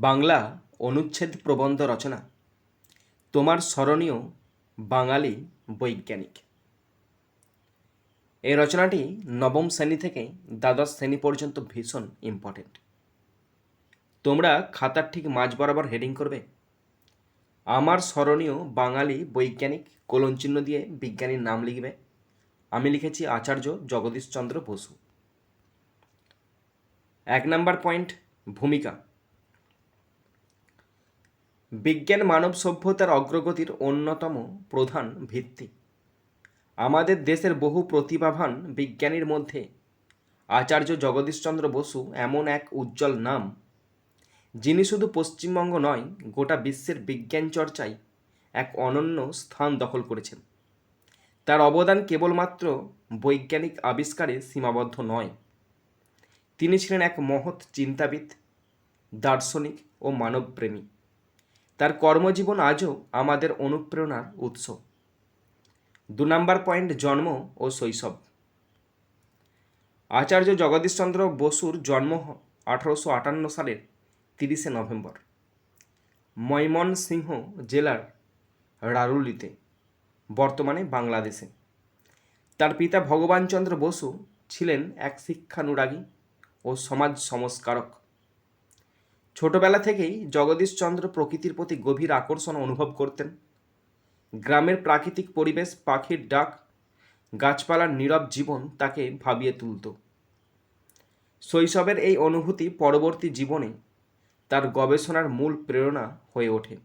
বাংলা অনুচ্ছেদ প্রবন্ধ রচনা। তোমার স্মরণীয় বাঙালি বৈজ্ঞানিক। এই রচনাটি নবম শ্রেণি থেকে দ্বাদশ শ্রেণি পর্যন্ত ভীষণ ইম্পর্টেন্ট তোমরা খাতার ঠিক মাঝ বরাবর হেডিং করবে, আমার স্মরণীয় বাঙালি বৈজ্ঞানিক কোলন চিহ্ন দিয়ে বিজ্ঞানীর নাম লিখবে। আমি লিখেছি আচার্য জগদীশচন্দ্র বসু। এক নাম্বার পয়েন্ট ভূমিকা। বিজ্ঞান মানব সভ্যতার অগ্রগতির অন্যতম প্রধান ভিত্তি। আমাদের দেশের বহু প্রতিভাবান বিজ্ঞানীর মধ্যে আচার্য জগদীশচন্দ্র বসু এমন এক উজ্জ্বল নাম, যিনি শুধু পশ্চিমবঙ্গ নয়, গোটা বিশ্বের বিজ্ঞান চর্চায় এক অনন্য স্থান দখল করেছেন। তার অবদান কেবলমাত্র বৈজ্ঞানিক আবিষ্কারে সীমাবদ্ধ নয়। তিনি ছিলেন এক মহৎ চিন্তাবিদ, দার্শনিক ও মানবপ্রেমী। তার কর্মজীবন আজও আমাদের অনুপ্রেরণার উৎস। দু নম্বর পয়েন্ট, জন্ম ও শৈশব। আচার্য জগদীশচন্দ্র বসুর জন্ম আঠারোশো আটান্ন সালের তিরিশে নভেম্বর, ময়মনসিংহ জেলার রারুলিতে, বর্তমানে বাংলাদেশে। তার পিতা ভগবানচন্দ্র বসু ছিলেন এক শিক্ষানুরাগী ও সমাজ সংস্কারক। ছোটবেলা থেকেই জগদীশচন্দ্র প্রকৃতির প্রতি গভীর আকর্ষণ অনুভব করতেন। গ্রামের প্রাকৃতিক পরিবেশ, পাখির ডাক, গাছপালার নীরব জীবন তাকে ভাবিয়ে তুলত। শৈশবের এই অনুভূতি পরবর্তী জীবনে তার গবেষণার মূল প্রেরণা হয়ে ওঠে।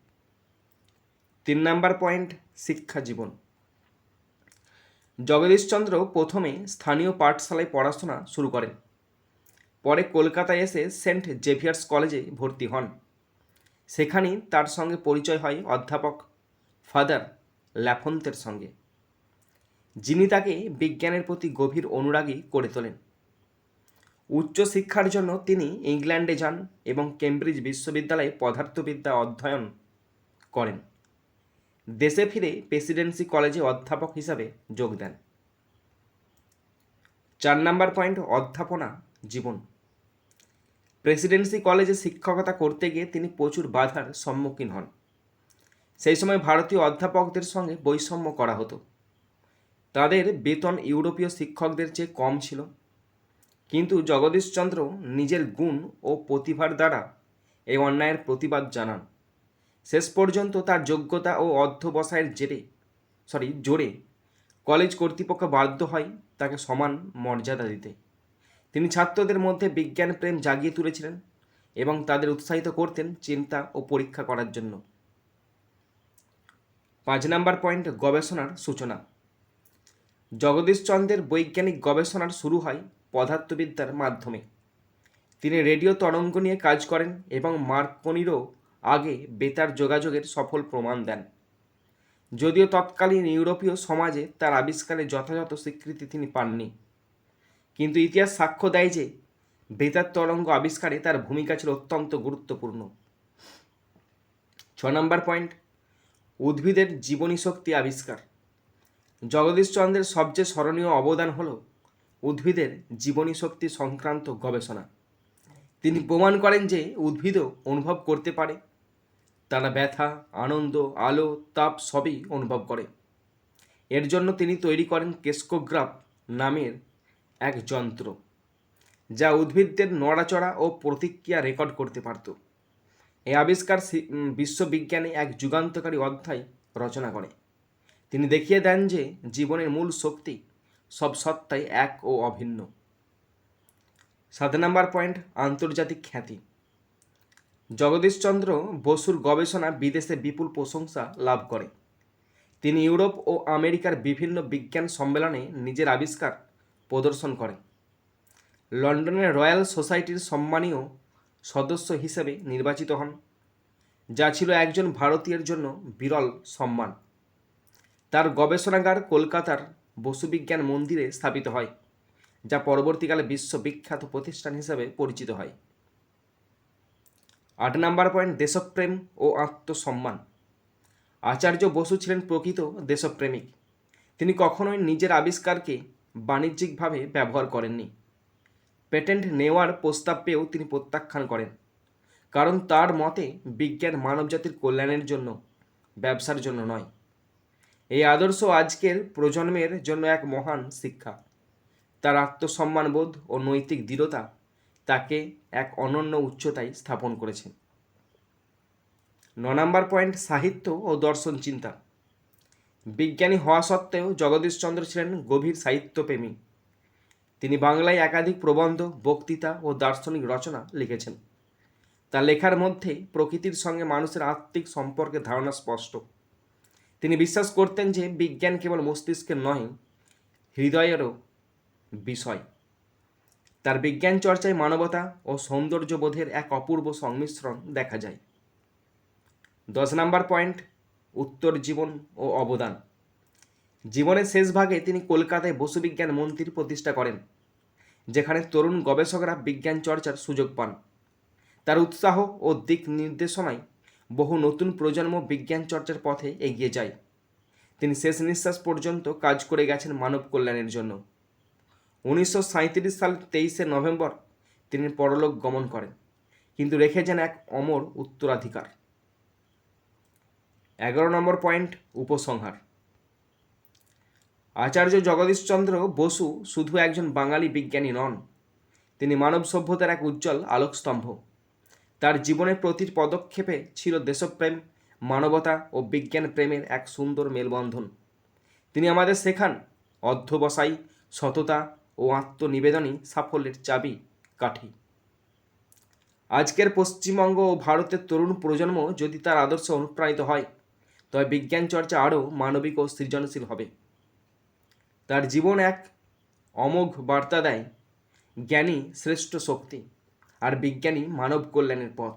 তিন নাম্বার পয়েন্ট, শিক্ষা জীবন। জগদীশচন্দ্র প্রথমে স্থানীয় পাঠশালায় পড়াশোনা শুরু করেন। পরে কলকাতায় এসে সেন্ট জেভিয়ার্স কলেজে ভর্তি হন। সেখানেই তার সঙ্গে পরিচয় হয় অধ্যাপক ফাদার ল্যাফন্তের সঙ্গে। যিনি তাকে বিজ্ঞানের প্রতি গভীর অনুরাগী করে তোলেন। উচ্চশিক্ষার জন্য তিনি ইংল্যান্ডে যান এবং কেমব্রিজ বিশ্ববিদ্যালয়ে পদার্থবিদ্যা অধ্যয়ন করেন। দেশে ফিরে প্রেসিডেন্সি কলেজে অধ্যাপক হিসাবে যোগ দেন। চার নাম্বার পয়েন্ট, অধ্যাপনা জীবন। প্রেসিডেন্সি কলেজে শিক্ষকতা করতে গিয়ে তিনি প্রচুর বাধার সম্মুখীন হন। সেই সময় ভারতীয় অধ্যাপকদের সঙ্গে বৈষম্য করা হতো। তাদের বেতন ইউরোপীয় শিক্ষকদের চেয়ে কম ছিল। কিন্তু জগদীশচন্দ্র নিজের গুণ ও প্রতিভার দ্বারা এই অন্যায়ের প্রতিবাদ জানান। শেষ পর্যন্ত তার যোগ্যতা ও অধ্যবসায়ের জেরে সরি জোরে কলেজ কর্তৃপক্ষ বাধ্য হয় তাকে সমান মর্যাদা দিতে। তিনি ছাত্রদের মধ্যে বিজ্ঞান প্রেম জাগিয়ে তুলেছিলেন এবং তাদের উৎসাহিত করতেন চিন্তা ও পরীক্ষা করার জন্য। পাঁচ নাম্বার পয়েন্ট, গবেষণার সূচনা। জগদীশচন্দ্রের বৈজ্ঞানিক গবেষণার শুরু হয় পদার্থবিদ্যার মাধ্যমে। তিনি রেডিও তরঙ্গ নিয়ে কাজ করেন এবং মার্কনিরও আগে বেতার যোগাযোগের সফল প্রমাণ দেন। যদিও তৎকালীন ইউরোপীয় সমাজে তার আবিষ্কারে যথাযথ স্বীকৃতি তিনি পাননি। কিন্তু ইতিহাস সাক্ষ্য দেয় যে বেতার তরঙ্গ আবিষ্কারে তার ভূমিকা ছিল অত্যন্ত গুরুত্বপূর্ণ। ছ নম্বর পয়েন্ট, উদ্ভিদের জীবনী শক্তি আবিষ্কার। জগদীশচন্দ্রের সবচেয়ে স্মরণীয় অবদান হল উদ্ভিদের জীবনী শক্তি সংক্রান্ত গবেষণা। তিনি প্রমাণ করেন যে উদ্ভিদও অনুভব করতে পারে। তারা ব্যথা, আনন্দ, আলো, তাপ সবই অনুভব করে। এর জন্য তিনি তৈরি করেন কেস্কোগ্রাফ নামের এক যন্ত্র, যা উদ্ভিদদের নড়াচড়া ও প্রতিক্রিয়া রেকর্ড করতে পারত। এই আবিষ্কার বিশ্ববিজ্ঞানে এক যুগান্তকারী অধ্যায় রচনা করে। তিনি দেখিয়ে দেন যে জীবনের মূল শক্তি সব সত্তাই এক ও অভিন্ন। সাত নম্বর পয়েন্ট, আন্তর্জাতিক খ্যাতি। জগদীশচন্দ্র বসুর গবেষণা বিদেশে বিপুল প্রশংসা লাভ করে। তিনি ইউরোপ ও আমেরিকার বিভিন্ন বিজ্ঞান সম্মেলনে নিজের আবিষ্কার প্রদর্শন করেন লন্ডনের রয়্যাল সোসাইটির সম্মানীয় সদস্য হিসেবে নির্বাচিত হন, যা ছিল একজন ভারতীয়ের জন্য বিরল সম্মান। তার গবেষণাগার কলকাতার বসুবিজ্ঞান মন্দিরে স্থাপিত হয়, যা পরবর্তীকালে বিশ্ববিখ্যাত প্রতিষ্ঠান হিসেবে পরিচিত হয়। আট নাম্বার পয়েন্ট, দেশপ্রেম ও আত্মসম্মান। আচার্য বসু ছিলেন প্রকৃত দেশপ্রেমিক। তিনি কখনোই নিজের আবিষ্কারকে বাণিজ্যিকভাবে ব্যবহার করেননি। পেটেন্ট নেওয়ার প্রস্তাব পেয়েও তিনি প্রত্যাখ্যান করেন, কারণ তার মতে বিজ্ঞান মানবজাতির কল্যাণের জন্য, ব্যবসার জন্য নয়। এই আদর্শ আজকের প্রজন্মের জন্য এক মহান শিক্ষা। তার আত্মসম্মানবোধ ও নৈতিক দৃঢ়তা তাকে এক অনন্য উচ্চতায় স্থাপন করেছে। ন নম্বর পয়েন্ট, সাহিত্য ও দর্শন চিন্তা। বিজ্ঞানী হওয়া সত্ত্বেও জগদীশচন্দ্র ছিলেন গভীর সাহিত্যপ্রেমী। তিনি বাংলায় একাধিক প্রবন্ধ, বক্তৃতা ও দার্শনিক রচনা লিখেছেন। তার লেখার মধ্যে প্রকৃতির সঙ্গে মানুষের আত্মিক সম্পর্কের ধারণা স্পষ্ট। তিনি বিশ্বাস করতেন যে বিজ্ঞান কেবল মস্তিষ্কের নয়, হৃদয়েরও বিষয়। তার বিজ্ঞান চর্চায় মানবতা ও সৌন্দর্যবোধের এক অপূর্ব সংমিশ্রণ দেখা যায়। দশ নম্বর পয়েন্ট উত্তর জীবন ও অবদান। জীবনের শেষ ভাগে তিনি কলকাতায় বসু বিজ্ঞান মন্দির প্রতিষ্ঠা করেন, যেখানে তরুণ গবেষকরা বিজ্ঞান চর্চার সুযোগ পান। তার উৎসাহ ও দিক নির্দেশনায় বহু নতুন প্রজন্ম বিজ্ঞান চর্চার পথে এগিয়ে যায়। তিনি শেষ নিঃশ্বাস পর্যন্ত কাজ করে গেছেন মানব কল্যাণের জন্য। উনিশশো সাঁইত্রিশ সাল তেইশে নভেম্বর তিনি পরলোক গমন করেন, কিন্তু রেখে যান এক অমর উত্তরাধিকার। এগারো নম্বর পয়েন্ট, উপসংহার। আচার্য জগদীশচন্দ্র বসু শুধু একজন বাঙালি বিজ্ঞানী নন, তিনি মানব সভ্যতার এক উজ্জ্বল আলোকস্তম্ভ। তার জীবনের প্রতিটি পদক্ষেপে ছিল দেশপ্রেম, মানবতা ও বিজ্ঞান প্রেমের এক সুন্দর মেলবন্ধন। তিনি আমাদের শেখান অধ্যবসায়ী, সততা ও আত্মনিবেদনই সাফল্যের চাবি, কাঠি। আজকের পশ্চিমবঙ্গ ও ভারতের তরুণ প্রজন্ম যদি তার আদর্শে অনুপ্রাণিত হয় তবে বিজ্ঞান চর্চা আরও মানবিক ও সৃজনশীল হবে। তার জীবন এক অমোঘ বার্তা দেয় জ্ঞানী শ্রেষ্ঠ শক্তি আর বিজ্ঞানী মানব কল্যাণের পথ।